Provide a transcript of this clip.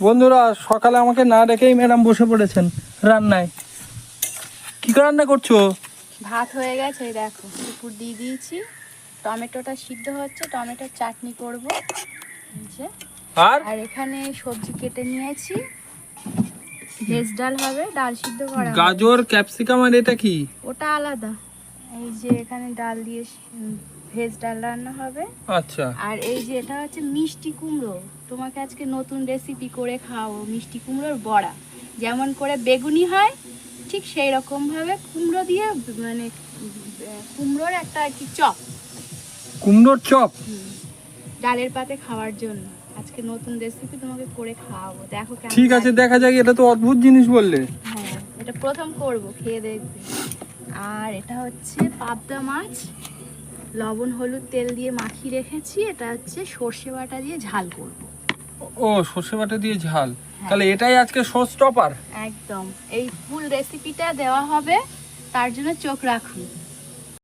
বন্ধুরা সকালে আমাকে না ডেকেই ম্যাডাম বসে পড়েছেন রান্নায়। কি রান্না করছ? ভাত হয়ে গেছে এই দেখো দুপুর দিয়ে দিয়েছি। টমেটোটা সিদ্ধ হচ্ছে টমেটোর চাটনি করব। আর? আর এখানে সবজি কেটে নিয়েছি। ভেজ ডাল হবে ডাল সিদ্ধ করা। গাজর ক্যাপসিকাম আর এটা কি? ওটা আলাদা। এই যে এখানে ডাল দিয়ে ভেজ ডাল রান্না হবে। আচ্ছা। আর এই যে এটা হচ্ছে মিষ্টি কুমড়ো। তোমাকে আজকে নতুন রেসিপি করে খাওয়াবো মিষ্টি কুমড়োর বড়া। যেমন করে বেগুনি হয় ঠিক সেই রকম ভাবে কুমড়ো দিয়ে মানে কুমড়োর একটা আর কি চপ। কুমড়োর চপ? ডালের পাতে খাওয়ার জন্য। আজকে নতুন রেসিপি তোমাকে করে খাওয়াবো। দেখো কেমন ঠিক আছে দেখা যাক এটা তো অদ্ভুত জিনিস বললে। হ্যাঁ এটা প্রথম করব খেয়ে দেখবে। আর এটা হচ্ছে পাবদা মাছ। লবণ হলুদ তেল দিয়ে মাখিয়ে রেখেছি। এটা হচ্ছে সর্ষে বাটা দিয়ে ঝাল করব। ও সর্ষে বাটা দিয়ে ঝাল। তাহলে এটাই আজকে শো স্টপার একদম। এই ফুল রেসিপিটা দেওয়া হবে তার জন্য চোখ রাখুন।